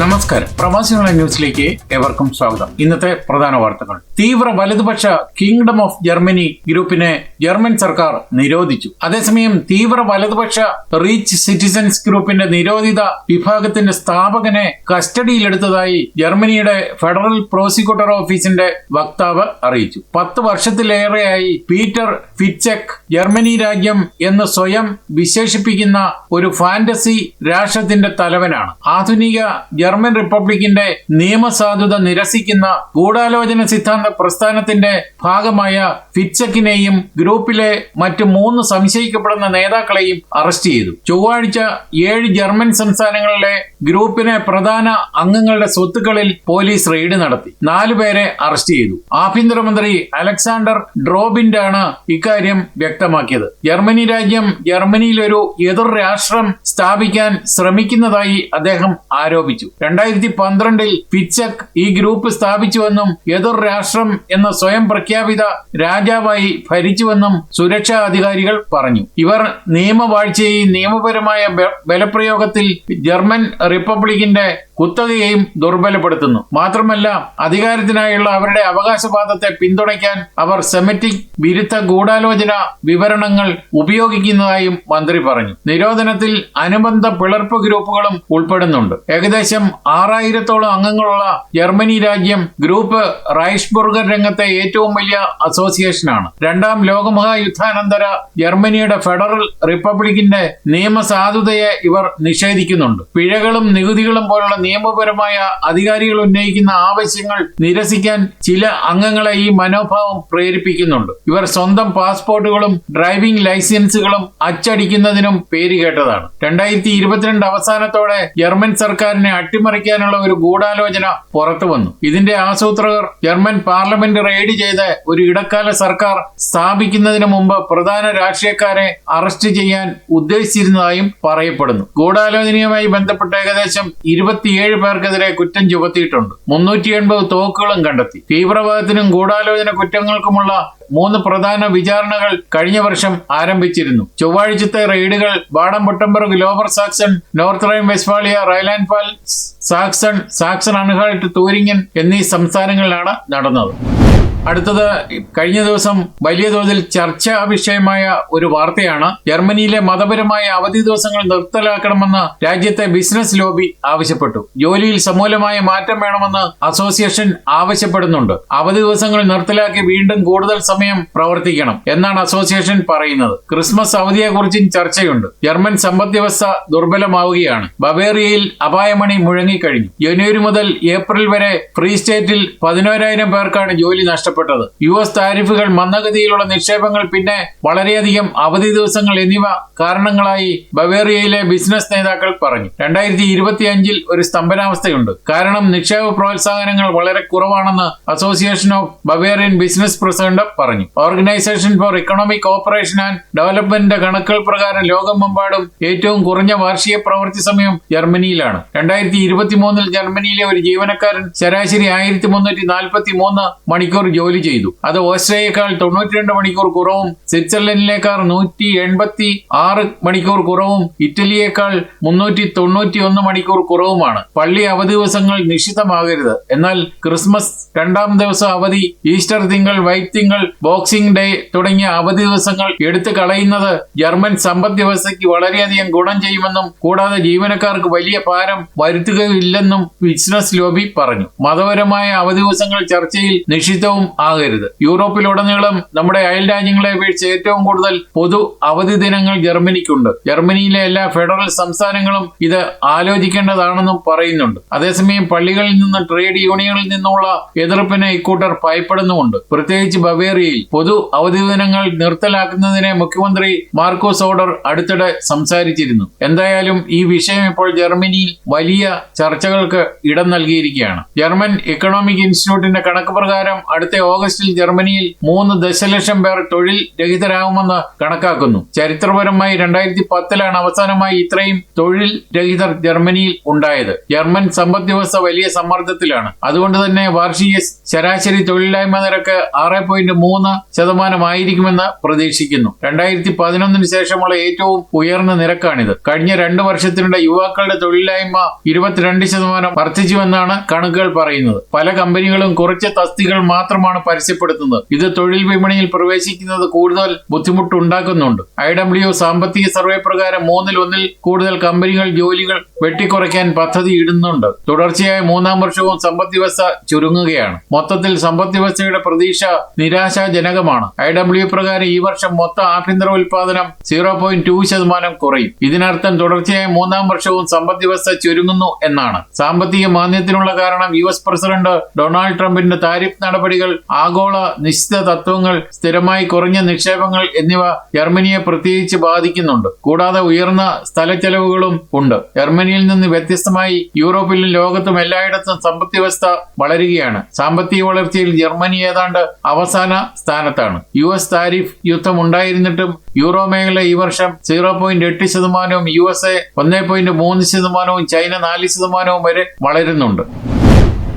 നമസ്കാരം. പ്രവാസികളുടെ ന്യൂസിലേക്ക് ഏവർക്കും സ്വാഗതം. ഇന്നത്തെ പ്രധാന വാർത്തകൾ. തീവ്ര വലതുപക്ഷ കിങ്ഡം ഓഫ് ജർമ്മനി ഗ്രൂപ്പിനെ ജർമ്മൻ സർക്കാർ നിരോധിച്ചു. അതേസമയം തീവ്ര വലതുപക്ഷ റീച്ച് സിറ്റിസൻസ് ഗ്രൂപ്പിന്റെ നിരോധിത വിഭാഗത്തിന്റെ സ്ഥാപകനെ കസ്റ്റഡിയിലെടുത്തതായി ജർമ്മനിയുടെ ഫെഡറൽ പ്രോസിക്യൂട്ടർ ഓഫീസിന്റെ വക്താവ് അറിയിച്ചു. പത്ത് വർഷത്തിലേറെയായി പീറ്റർ ഫിറ്റ്ചെക് ജർമ്മനി രാജ്യം എന്ന് സ്വയം വിശേഷിപ്പിക്കുന്ന ഒരു ഫാന്റസി രാഷ്ട്രത്തിന്റെ തലവനാണ്. ആധുനിക ജർമ്മൻ റിപ്പബ്ലിക്കിന്റെ നിയമസാധുത നിരസിക്കുന്ന ഗൂഢാലോചന സിദ്ധാന്ത പ്രസ്ഥാനത്തിന്റെ ഭാഗമായ ഫിറ്റ്സക്കിനെയും ഗ്രൂപ്പിലെ മറ്റ് മൂന്ന് സംശയിക്കപ്പെടുന്ന നേതാക്കളെയും അറസ്റ്റ് ചെയ്തു. ചൊവ്വാഴ്ച ഏഴ് ജർമ്മൻ സംസ്ഥാനങ്ങളിലെ ഗ്രൂപ്പിനെ പ്രധാന അംഗങ്ങളുടെ സ്വത്തുക്കളിൽ പോലീസ് റെയ്ഡ് നടത്തി. നാലുപേരെ അറസ്റ്റ് ചെയ്തു. ആഭ്യന്തരമന്ത്രി അലക്സാണ്ടർ ഡ്രോബിന്റെ ആണ് ഇക്കാര്യം വ്യക്തമാക്കിയത്. ജർമ്മനി രാജ്യം ജർമ്മനിയിൽ ഒരു എതിർ രാഷ്ട്രം സ്ഥാപിക്കാൻ ശ്രമിക്കുന്നതായി അദ്ദേഹം ആരോപിച്ചു. രണ്ടായിരത്തി പന്ത്രണ്ടിൽ പിച്ചക് ഈ ഗ്രൂപ്പ് സ്ഥാപിച്ചുവെന്നും എതിർ രാഷ്ട്രം എന്ന സ്വയം പ്രഖ്യാപിത രാജാവായി ഭരിച്ചുവെന്നും സുരക്ഷാ അധികാരികൾ പറഞ്ഞു. ഇവർ നിയമവാഴ്ചയെയും നിയമപരമായ ബലപ്രയോഗത്തിൽ ജർമ്മൻ റിപ്പബ്ലിക്കിന്റെ കുത്തകയെയും ദുർബലപ്പെടുത്തുന്നു. മാത്രമല്ല അധികാരത്തിനായുള്ള അവരുടെ അവകാശവാദത്തെ പിന്തുണയ്ക്കാൻ അവർ സെമറ്റിക് വിരുദ്ധ ഗൂഢാലോചന വിവരണങ്ങൾ ഉപയോഗിക്കുന്നതായും മന്ത്രി പറഞ്ഞു. നിരോധനത്തിൽ അനുബന്ധ പിളർപ്പ് ഗ്രൂപ്പുകളും ഉൾപ്പെടുന്നുണ്ട്. ഏകദേശം ആറായിരത്തോളം അംഗങ്ങളുള്ള ജർമ്മനി രാജ്യം ഗ്രൂപ്പ് റൈഷ്ബുർഗർ രംഗത്തെ ഏറ്റവും വലിയ അസോസിയേഷനാണ്. രണ്ടാം ലോകമഹായുദ്ധാനന്തര ജർമ്മനിയുടെ ഫെഡറൽ റിപ്പബ്ലിക്കിന്റെ നിയമസാധുതയെ ഇവർ നിഷേധിക്കുന്നുണ്ട്. പിഴകളും നികുതികളും പോലുള്ള നിയമപരമായ അധികാരികൾ ഉന്നയിക്കുന്ന ആവശ്യങ്ങൾ നിരസിക്കാൻ ചില അംഗങ്ങളെ ഈ മനോഭാവം പ്രേരിപ്പിക്കുന്നുണ്ട്. ഇവർ സ്വന്തം പാസ്പോർട്ടുകളും ഡ്രൈവിംഗ് ലൈസൻസുകളും അച്ചടിക്കുന്നതിനും പേര് കേട്ടതാണ്. രണ്ടായിരത്തി ഇരുപത്തിരണ്ട് അവസാനത്തോടെ ജർമ്മൻ സർക്കാരിനെ അട്ടിമറിക്കാനുള്ള ഒരു ഗൂഢാലോചന പുറത്തു വന്നു. ഇതിന്റെ ആസൂത്രകർ ജർമ്മൻ പാർലമെന്റ് റെയ്ഡ് ചെയ്ത് ഒരു ഇടക്കാല സർക്കാർ സ്ഥാപിക്കുന്നതിന് മുമ്പ് പ്രധാന രാഷ്ട്രീയക്കാരെ അറസ്റ്റ് ചെയ്യാൻ ഉദ്ദേശിച്ചിരുന്നതായും പറയപ്പെടുന്നു. ഗൂഢാലോചനയുമായി ബന്ധപ്പെട്ട് ഏകദേശം ഇരുപത്തിയേഴ് പേർക്കെതിരെ കുറ്റം ചുമത്തിയിട്ടുണ്ട്. മുന്നൂറ്റി എൺപത് തോക്കുകളും കണ്ടെത്തി. തീവ്രവാദത്തിനും ഗൂഢാലോചന കുറ്റങ്ങൾക്കുമുള്ള മൂന്ന് പ്രധാന വിചാരണകൾ കഴിഞ്ഞ വർഷം ആരംഭിച്ചിരുന്നു. ചൊവ്വാഴ്ചത്തെ റെയ്ഡുകൾ Baden Württemberg Lower Saxony North Rhine Westphalia Rhineland Pfalz Saxony Saxony Anhalt Thüringen എന്നീ സംസ്ഥാനങ്ങളിലാണ് നടന്നത്. അടുത്തത് കഴിഞ്ഞ ദിവസം വലിയ തോതിൽ ചർച്ചാ വിഷയമായ ഒരു വാർത്തയാണ്. ജർമ്മനിയിലെ മതപരമായ അവധി ദിവസങ്ങൾ നിർത്തലാക്കണമെന്ന് രാജ്യത്തെ ബിസിനസ് ലോബി ആവശ്യപ്പെട്ടു. ജോലിയിൽ സമൂലമായ മാറ്റം വേണമെന്ന് അസോസിയേഷൻ ആവശ്യപ്പെടുന്നുണ്ട്. അവധി ദിവസങ്ങൾ നിർത്തലാക്കി വീണ്ടും കൂടുതൽ സമയം പ്രവർത്തിക്കണം എന്നാണ് അസോസിയേഷൻ പറയുന്നത്. ക്രിസ്മസ് അവധിയെക്കുറിച്ചും ചർച്ചയുണ്ട്. ജർമ്മൻ സമ്പദ് വ്യവസ്ഥ ദുർബലമാവുകയാണ്. ബവേറിയയിൽ അപായമണി മുഴങ്ങിക്കഴിഞ്ഞു. ജനുവരി മുതൽ ഏപ്രിൽ വരെ ഫ്രീ സ്റ്റേറ്റിൽ പതിനോരായിരം പേർക്കാണ് ജോലി നഷ്ടപ്പെട്ടത് യു എസ് താരിഫുകൾ മന്ദഗതിയിലുള്ള നിക്ഷേപങ്ങൾ പിന്നെ വളരെയധികം അവധി ദിവസങ്ങൾ എന്നിവ കാരണങ്ങളായി ബവേറിയയിലെ ബിസിനസ് നേതാക്കൾ പറഞ്ഞു. രണ്ടായിരത്തി ഇരുപത്തി അഞ്ചിൽ ഒരു സ്തംഭനാവസ്ഥയുണ്ട്. കാരണം നിക്ഷേപ പ്രോത്സാഹനങ്ങൾ വളരെ കുറവാണെന്ന് association of Bavarian business president പറഞ്ഞു. Organisation for economic operation and ഡെവലപ്മെന്റിന്റെ കണക്കുകൾ പ്രകാരം ലോകമെമ്പാടും ഏറ്റവും കുറഞ്ഞ വാർഷിക പ്രവൃത്തി സമയം ജർമ്മനിയിലാണ്. രണ്ടായിരത്തി ഇരുപത്തി മൂന്നിൽ ജർമ്മനിയിലെ ഒരു ജീവനക്കാരൻ ശരാശരി ആയിരത്തി മുന്നൂറ്റി നാൽപ്പത്തി മൂന്ന് മണിക്കൂർ ജോലി ചെയ്തു. അത് ഓസ്ട്രേലിയക്കാൾ തൊണ്ണൂറ്റിരണ്ട് മണിക്കൂർ കുറവും സ്വിറ്റ്സർലൻഡിലേക്കാൾ നൂറ്റി എൺപത്തി ആറ് മണിക്കൂർ കുറവും ഇറ്റലിയേക്കാൾ മുന്നൂറ്റി തൊണ്ണൂറ്റി ഒന്ന് മണിക്കൂർ കുറവുമാണ്. പള്ളി അവധി ദിവസങ്ങൾ നിശ്ചിതമാകരുത് എന്നാൽ ക്രിസ്മസ് രണ്ടാം ദിവസം അവധി ഈസ്റ്റർ തിങ്കൾ വൈറ്റ് തിങ്കൾ ബോക്സിംഗ് ഡേ തുടങ്ങിയ അവധി ദിവസങ്ങൾ എടുത്തു കളയുന്നത് ജർമ്മൻ സമ്പദ് വ്യവസ്ഥയ്ക്ക് വളരെയധികം ഗുണം ചെയ്യുമെന്നും കൂടാതെ ജീവനക്കാർക്ക് വലിയ ഭാരം വരുത്തുകയില്ലെന്നും ബിസിനസ് ലോബി പറഞ്ഞു. മതപരമായ അവധി ദിവസങ്ങൾ ചർച്ചയിൽ നിഷിദ്ധവും ആകരുത്. യൂറോപ്പിലുടനീളം നമ്മുടെ അയൽ രാജ്യങ്ങളെ അപേക്ഷിച്ച് ഏറ്റവും കൂടുതൽ പൊതു അവധി ദിനങ്ങൾ ജർമ്മനിക്കുണ്ട്. ജർമ്മനിയിലെ എല്ലാ ഫെഡറൽ സംസ്ഥാനങ്ങളും ഇത് ആലോചിക്കേണ്ടതാണെന്നും പറയുന്നുണ്ട്. അതേസമയം പള്ളികളിൽ നിന്ന് ട്രേഡ് യൂണിയനിൽ നിന്നുള്ള എതിർപ്പിനെ ഇക്കൂട്ടർ ഭയപ്പെടുന്നുമുണ്ട്. പ്രത്യേകിച്ച് ബവേറിയയിൽ പൊതു അവധി ദിനങ്ങൾ നിർത്തലാക്കുന്നതിനെ മുഖ്യമന്ത്രി മാർക്കോസ് ഓർഡർ അടുത്തിടെ സംസാരിച്ചിരുന്നു. എന്തായാലും ഈ വിഷയം ഇപ്പോൾ ജർമ്മനിയിൽ വലിയ ചർച്ചകൾക്ക് ഇടം നൽകിയിരിക്കുകയാണ്. ജർമ്മൻ എക്കണോമിക് ഇൻസ്റ്റിറ്റ്യൂട്ടിന്റെ കണക്ക് പ്രകാരം അടുത്ത ഓഗസ്റ്റിൽ ജർമ്മനിയിൽ മൂന്ന് ദശലക്ഷം പേർ തൊഴിൽ രഹിതരാകുമെന്ന് കണക്കാക്കുന്നു. ചരിത്രപരമായി രണ്ടായിരത്തി പത്തിലാണ് അവസാനമായി ഇത്രയും തൊഴിൽ രഹിതർ ജർമ്മനിയിൽ ഉണ്ടായത്. ജർമ്മൻ സമ്പദ് വ്യവസ്ഥ വലിയ സമ്മർദ്ദത്തിലാണ്. അതുകൊണ്ട് തന്നെ വാർഷിക ശരാശരി തൊഴിലില്ലായ്മ നിരക്ക് ആറ് പോയിന്റ് മൂന്ന് ശതമാനമായിരിക്കുമെന്ന് പ്രതീക്ഷിക്കുന്നു. രണ്ടായിരത്തി പതിനൊന്നിന് ശേഷമുള്ള ഏറ്റവും ഉയർന്ന നിരക്കാണിത്. കഴിഞ്ഞ രണ്ട് വർഷത്തിനിടെ യുവാക്കളുടെ തൊഴിലില്ലായ്മ ഇരുപത്തിരണ്ട് ശതമാനം വർദ്ധിച്ചുവെന്നാണ് കണക്കുകൾ പറയുന്നത്. പല കമ്പനികളും കുറച്ച് തസ്തികൾ മാത്രമാണ് പരസ്യപ്പെടുത്തുന്നത്. ഇത് തൊഴിൽ വിപണിയിൽ പ്രവേശിക്കുന്നത് കൂടുതൽ ബുദ്ധിമുട്ടുണ്ടാക്കുന്നുണ്ട്. ഐ ഡബ്ല്യു സാമ്പത്തിക സർവേ പ്രകാരം മൂന്നിൽ ഒന്നിൽ കൂടുതൽ കമ്പനികൾ ജോലികൾ വെട്ടിക്കുറയ്ക്കാൻ പദ്ധതി ഇടുന്നുണ്ട്. തുടർച്ചയായി മൂന്നാം വർഷവും സമ്പദ് വ്യവസ്ഥ ചുരുങ്ങുകയാണ്. മൊത്തത്തിൽ സമ്പദ് വ്യവസ്ഥയുടെ പ്രതീക്ഷ നിരാശാജനകമാണ്. ഐ ഡബ്ല്യു പ്രകാരം ഈ വർഷം മൊത്ത ആഭ്യന്തര ഉൽപാദനം സീറോ പോയിന്റ് ടു ശതമാനം കുറയും. ഇതിനർത്ഥം തുടർച്ചയായ മൂന്നാം വർഷവും സമ്പദ് വ്യവസ്ഥ ചുരുങ്ങുന്നു എന്നാണ്. സാമ്പത്തിക മാന്ദ്യത്തിനുള്ള കാരണം യു എസ് പ്രസിഡന്റ് ഡൊണാൾഡ് ട്രംപിന്റെ താരിഫ് നടപടികൾ ആഗോള നിശ്ചിത തത്വങ്ങൾ സ്ഥിരമായി കുറഞ്ഞ നിക്ഷേപങ്ങൾ എന്നിവ ജർമ്മനിയെ പ്രത്യേകിച്ച് ബാധിക്കുന്നുണ്ട്. കൂടാതെ ഉയർന്ന സ്ഥലച്ചെലവുകളും ഉണ്ട്. ജർമ്മനിയിൽ നിന്ന് വ്യത്യസ്തമായി യൂറോപ്പിലും ലോകത്തും എല്ലായിടത്തും സമ്പദ് വ്യവസ്ഥ വളരുകയാണ്. സാമ്പത്തിക വളർച്ചയിൽ ജർമ്മനി ഏതാണ്ട് അവസാന സ്ഥാനത്താണ്. യു എസ് താരിഫ് യുദ്ധം ഉണ്ടായിരുന്നിട്ടും യൂറോ മേഖല ഈ വർഷം സീറോ പോയിന്റ് എട്ട് ശതമാനവും യു എസ് എ ഒന്നേ പോയിന്റ് മൂന്ന് ശതമാനവും ചൈന നാല് ശതമാനവും വരെ വളരുന്നുണ്ട്.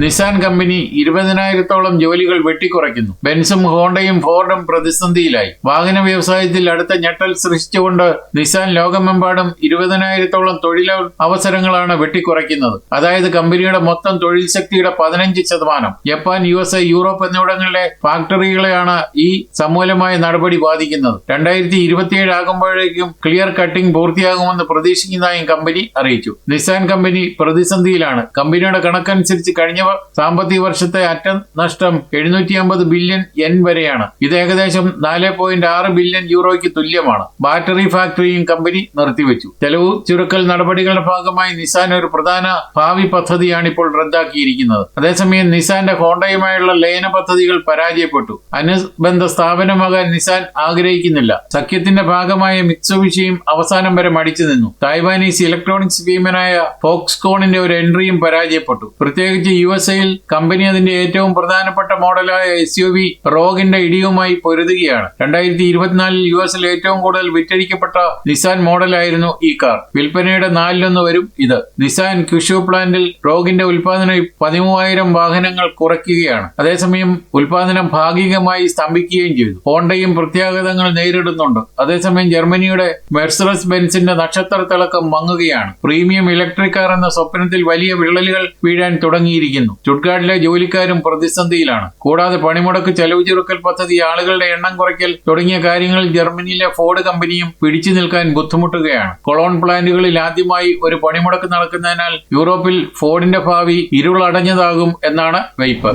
നിസാൻ കമ്പനി ഇരുപതിനായിരത്തോളം ജോലികൾ വെട്ടിക്കുറയ്ക്കുന്നു. ബെൻസും ഹോണ്ടയും ഫോർഡും പ്രതിസന്ധിയിലായി. വാഹന വ്യവസായത്തിൽ അടുത്ത ഞെട്ടൽ സൃഷ്ടിച്ചുകൊണ്ട് നിസാൻ ലോകമെമ്പാടും ഇരുപതിനായിരത്തോളം തൊഴിൽ അവസരങ്ങളാണ് വെട്ടിക്കുറയ്ക്കുന്നത്. അതായത് കമ്പനിയുടെ മൊത്തം തൊഴിൽ ശക്തിയുടെ പതിനഞ്ച് ശതമാനം. Japan U S A Europe എന്നിവിടങ്ങളിലെ ഫാക്ടറികളെയാണ് ഈ സമൂലമായ നടപടി ബാധിക്കുന്നത്. രണ്ടായിരത്തി ഇരുപത്തിയേഴ് ആകുമ്പോഴേക്കും ക്ലിയർ കട്ടിംഗ് പൂർത്തിയാകുമെന്ന് പ്രതീക്ഷിക്കുന്നതായും കമ്പനി അറിയിച്ചു. നിസാൻ കമ്പനി പ്രതിസന്ധിയിലാണ്. കമ്പനിയുടെ കണക്കനുസരിച്ച് കഴിഞ്ഞ സാമ്പത്തിക വർഷത്തെ അറ്റ നഷ്ടം എഴുന്നൂറ്റി അമ്പത് ബില്യൺ എൻ വരെയാണ്. ഇത് ഏകദേശം നാല് പോയിന്റ് ആറ് ബില്യൺ യൂറോയ്ക്ക് തുല്യമാണ്. ബാറ്ററി ഫാക്ടറിയും കമ്പനി നിർത്തിവെച്ചു. ചെലവ് ചുരുക്കൽ നടപടികളുടെ ഭാഗമായി നിസാൻ ഒരു പ്രധാന ഭാവി പദ്ധതിയാണ് ഇപ്പോൾ റദ്ദാക്കിയിരിക്കുന്നത്. അതേസമയം നിസാന്റെ ഹോണ്ടയുമായുള്ള ലയന പദ്ധതികൾ പരാജയപ്പെട്ടു. അനുബന്ധ സ്ഥാപനമാകാൻ നിസാൻ ആഗ്രഹിക്കുന്നില്ല. സഖ്യത്തിന്റെ ഭാഗമായ മിത്സുബിഷിയും അവസാനം വരെ മടിച്ചു നിന്നു. തായ്വാനീസ് ഇലക്ട്രോണിക്സ് ഭീമനായ ഫോക്സ്കോണിന്റെ ഒരു എൻട്രിയും പരാജയപ്പെട്ടു. പ്രത്യേകിച്ച് യു എസ് എയിൽ കമ്പനി അതിന്റെ ഏറ്റവും പ്രധാനപ്പെട്ട മോഡലായ എസ് യു വി റോഗിന്റെ ഇടിയുമായി പൊരുതുകയാണ്. രണ്ടായിരത്തി ഇരുപത്തിനാലിൽ യു എസിൽ ഏറ്റവും കൂടുതൽ വിറ്റഴിക്കപ്പെട്ട നിസാൻ മോഡലായിരുന്നു ഈ കാർ. വിൽപ്പനയുടെ നാലിലൊന്ന് വരും ഇത്. നിസാൻ ക്യുഷു പ്ലാന്റിൽ റോഗിന്റെ ഉൽപാദനം പതിമൂവായിരം വാഹനങ്ങൾ കുറയ്ക്കുകയാണ്. അതേസമയം ഉൽപാദനം ഭാഗികമായി സ്തംഭിക്കുകയും ചെയ്തു. ഹോണ്ടയും പ്രത്യാഘാതങ്ങൾ നേരിടുന്നുണ്ട്. അതേസമയം ജർമ്മനിയുടെ മെർസറസ് ബെൻസിന്റെ നക്ഷത്ര തിളക്കം മങ്ങുകയാണ്. പ്രീമിയം ഇലക്ട്രിക് കാർ എന്ന സ്വപ്നത്തിൽ വലിയ വിള്ളലുകൾ വീഴാൻ തുടങ്ങിയിരിക്കുന്നു. ചുട്ട്ഗാഡിലെ ജോലിക്കാരും പ്രതിസന്ധിയിലാണ്. കൂടാതെ പണിമുടക്ക് ചെലവ് ചുരുക്കൽ പദ്ധതി ആളുകളുടെ എണ്ണം കുറയ്ക്കൽ തുടങ്ങിയ കാര്യങ്ങൾ ജർമ്മനിയിലെ ഫോർഡ് കമ്പനിയും പിടിച്ചു നിൽക്കാൻ ബുദ്ധിമുട്ടുകയാണ്. കൊളോൺ പ്ലാന്റുകളിൽ ആദ്യമായി ഒരു പണിമുടക്ക് നടക്കുന്നതിനാൽ യൂറോപ്പിൽ ഫോർഡിന്റെ ഭാവി ഇരുളടഞ്ഞതാകും എന്നാണ് വയ്പ്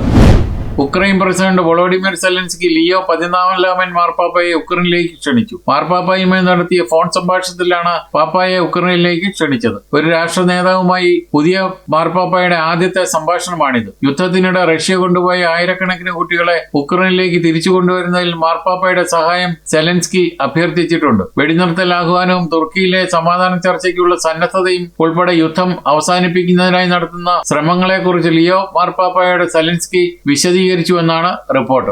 Ukraine president Volodymyr Zelensky Leo പതിനാലാമൻ മാർപ്പാപ്പയെ ഉക്രൈനിലേക്ക് ക്ഷണിച്ചു. മാർപ്പാപ്പയുമായി നടത്തിയ ഫോൺ സംഭാഷണത്തിലാണ് പാപ്പായെ ഉക്രൈനിലേക്ക് ക്ഷണിച്ചത്. ഒരു രാഷ്ട്ര നേതാവുമായി പുതിയ മാർപ്പാപ്പയുടെ ആദ്യത്തെ സംഭാഷണമാണിത്. യുദ്ധത്തിനിടെ റഷ്യ കൊണ്ടുപോയ ആയിരക്കണക്കിന് കുട്ടികളെ ഉക്രൈനിലേക്ക് തിരിച്ചു കൊണ്ടുവരുന്നതിൽ മാർപ്പാപ്പയുടെ സഹായം സെലൻസ്കി അഭ്യർത്ഥിച്ചിട്ടുണ്ട്. വെടിനിർത്തൽ ആഹ്വാനവും തുർക്കിയിലെ സമാധാന ചർച്ചയ്ക്കുള്ള സന്നദ്ധതയും ഉൾപ്പെടെ യുദ്ധം അവസാനിപ്പിക്കുന്നതിനായി നടത്തുന്ന ശ്രമങ്ങളെക്കുറിച്ച് ലിയോ മാർപ്പാപ്പയുടെ സെലൻസ്കി വിശദീകരിച്ചുവെന്നാണ് റിപ്പോർട്ട്.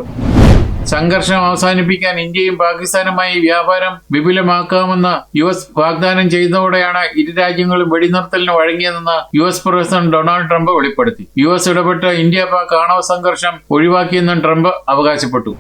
സംഘർഷം അവസാനിപ്പിക്കാൻ ഇന്ത്യയും പാകിസ്ഥാനുമായി വ്യാപാരം വിപുലമാക്കാമെന്ന് യു എസ് വാഗ്ദാനം ചെയ്തതോടെയാണ് ഇരു രാജ്യങ്ങളും വെടിനിർത്തലിന് വഴങ്ങിയതെന്ന് U S president Donald Trump വെളിപ്പെടുത്തി. യു എസ് ഇടപെട്ട് ഇന്ത്യ പാക് ആണവ സംഘർഷം ഒഴിവാക്കിയെന്നും ട്രംപ് അവകാശപ്പെട്ടു.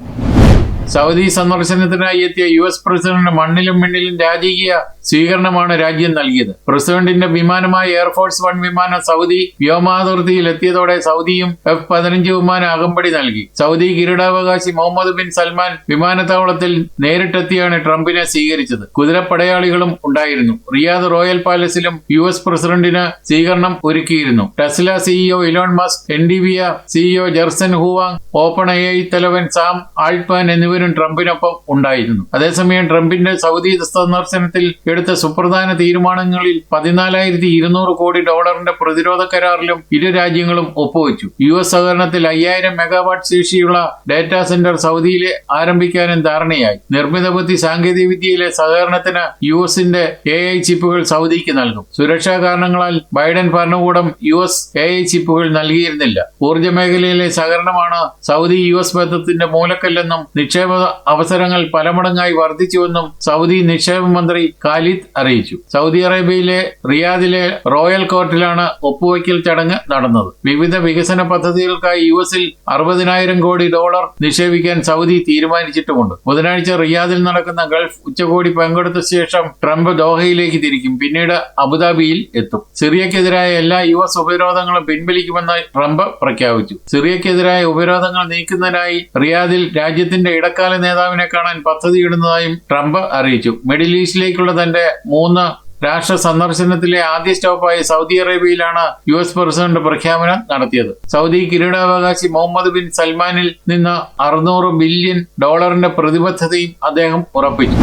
സൗദി സന്ദർശനത്തിനായി എത്തിയ യു എസ് പ്രസിഡന്റ് മണ്ണിലും മിണ്ണിലും രാജകീയ സ്വീകരണമാണ് രാജ്യം നൽകിയത്. പ്രസിഡന്റിന്റെ വിമാനമായ എയർഫോഴ്സ് വൺ വിമാനം സൗദി വ്യോമാതിർത്തിയിൽ എത്തിയതോടെ സൗദിയും എഫ് പതിനഞ്ച് വിമാനം അകമ്പടി നൽകി. സൗദി കിരീടാവകാശി മുഹമ്മദ് ബിൻ സൽമാൻ വിമാനത്താവളത്തിൽ നേരിട്ടെത്തിയാണ് ട്രംപിനെ സ്വീകരിച്ചത്. കുതിരപ്പടയാളികളും ഉണ്ടായിരുന്നു. റിയാദ് റോയൽ പാലസിലും യു എസ് പ്രസിഡന്റിന് സ്വീകരണം ഒരുക്കിയിരുന്നു. Tesla CEO Elon Musk Nvidia CEO Jensen Huang Open A I തലവൻ സാം ആൾട്ട്മാൻ എന്നിവർ ഇരുവരും ട്രംപിനൊപ്പം ഉണ്ടായിരുന്നു. അതേസമയം ട്രംപിന്റെ സൗദി സന്ദർശനത്തിൽ എടുത്ത സുപ്രധാന തീരുമാനങ്ങളിൽ പതിനാലായിരത്തി ഇരുന്നൂറ് കോടി ഡോളറിന്റെ പ്രതിരോധ കരാറിലും ഇരു രാജ്യങ്ങളും ഒപ്പുവെച്ചു. യു എസ് സഹകരണത്തിൽ അയ്യായിരം മെഗാവാട്ട് ശേഷിയുള്ള ഡാറ്റാ സെന്റർ സൗദിയിലെ ആരംഭിക്കാനും ധാരണയായി. നിർമ്മിത ബുദ്ധി സാങ്കേതിക വിദ്യയിലെ സഹകരണത്തിന് യു എസിന്റെ എ ഐ ചിപ്പുകൾ സൗദിക്ക് നൽകും. സുരക്ഷാ കാരണങ്ങളാൽ ബൈഡൻ ഭരണകൂടം യു എസ് എ ഐ ചിപ്പുകൾ നൽകിയിരുന്നില്ല. ഊർജ മേഖലയിലെ സഹകരണമാണ് സൗദി യു എസ് ബന്ധത്തിന്റെ മൂലക്കല്ലെന്നും നിക്ഷേപ അവസരങ്ങൾ പലമടങ്ങായി വർദ്ധിച്ചുവെന്നും സൗദി നിക്ഷേപ മന്ത്രി ഖാലിദ് അറിയിച്ചു. സൗദി അറേബ്യയിലെ റിയാദിലെ റോയൽ കോർട്ടിലാണ് ഒപ്പുവയ്ക്കൽ ചടങ്ങ് നടന്നത്. വിവിധ വികസന പദ്ധതികൾക്കായി യു എസിൽ അറുപതിനായിരം കോടി ഡോളർ നിക്ഷേപിക്കാൻ സൗദി തീരുമാനിച്ചിട്ടുമുണ്ട്. ബുധനാഴ്ച റിയാദിൽ നടക്കുന്ന ഗൾഫ് ഉച്ചകോടി പങ്കെടുത്ത ശേഷം ട്രംപ് ദോഹയിലേക്ക് തിരിക്കും. പിന്നീട് അബുദാബിയിൽ എത്തും. സിറിയക്കെതിരായ എല്ലാ യു എസ് ഉപരോധങ്ങളും പിൻവലിക്കുമെന്ന് ട്രംപ് പ്രഖ്യാപിച്ചു. സിറിയക്കെതിരായ ഉപരോധങ്ങൾ നീക്കുന്നതിനായി റിയാദിൽ രാജ്യത്തിന്റെ ഇടക്കാല നേതാവിനെ കാണാൻ പദ്ധതിയിടുന്നതായും ട്രംപ് അറിയിച്ചു. മിഡിൽ ഈസ്റ്റിലേക്കുള്ള തന്റെ മൂന്ന് രാഷ്ട്ര സന്ദർശനത്തിലെ ആദ്യ സ്റ്റോപ്പായി സൗദി അറേബ്യയിലാണ് യു എസ് പ്രസിഡന്റ് പ്രഖ്യാപനം നടത്തിയത്. സൗദി കിരീടാവകാശി മുഹമ്മദ് ബിൻ സൽമാനിൽ നിന്ന് അറുന്നൂറ് ബില്യൺ ഡോളറിന്റെ പ്രതിബദ്ധതയും അദ്ദേഹം ഉറപ്പിച്ചു.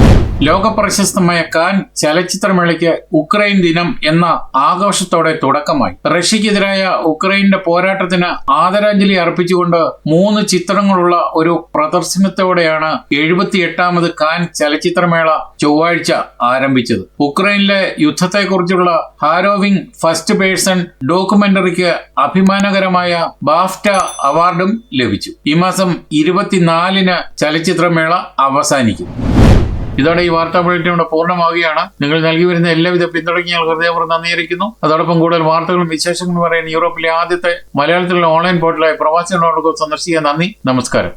ലോക പ്രശസ്തമായ കാൻ ചലച്ചിത്രമേളയ്ക്ക് ഉക്രൈൻ ദിനം എന്ന ആഘോഷത്തോടെ തുടക്കമായി. റഷ്യക്കെതിരായ ഉക്രൈന്റെ പോരാട്ടത്തിന് ആദരാഞ്ജലി അർപ്പിച്ചുകൊണ്ട് മൂന്ന് ചിത്രങ്ങളുള്ള ഒരു പ്രദർശനത്തോടെയാണ് എഴുപത്തിയെട്ടാമത് കാൻ ചലച്ചിത്രമേള ചൊവ്വാഴ്ച ആരംഭിച്ചത്. ഉക്രൈനിലെ യുദ്ധത്തെക്കുറിച്ചുള്ള ഹാരോവിംഗ് ഫസ്റ്റ് പേഴ്സൺ ഡോക്യുമെന്ററിക്ക് അഭിമാനകരമായ ബാഫ്റ്റ അവാർഡും ലഭിച്ചു. ഈ മാസം ഇരുപത്തിനാലിന് ചലച്ചിത്രമേള അവസാനിക്കും. ഇതോടെ ഈ വാർത്താ ബുള്ളറ്റിൻ ഇവിടെ പൂർണമാവുകയാണ്. നിങ്ങൾ നൽകി വരുന്ന എല്ലാവിധ ഞങ്ങൾ ഹൃദയപൂർവം നന്ദിയിരിക്കുന്നു അതോടൊപ്പം കൂടുതൽ വാർത്തകളും വിശേഷങ്ങളും പറയാൻ യൂറോപ്പിലെ ആദ്യത്തെ മലയാളത്തിലുള്ള ഓൺലൈൻ പോർട്ടലായ പ്രവാസി ഡോട്ട് കോം സന്ദർശിക്കാൻ നന്ദി. നമസ്കാരം.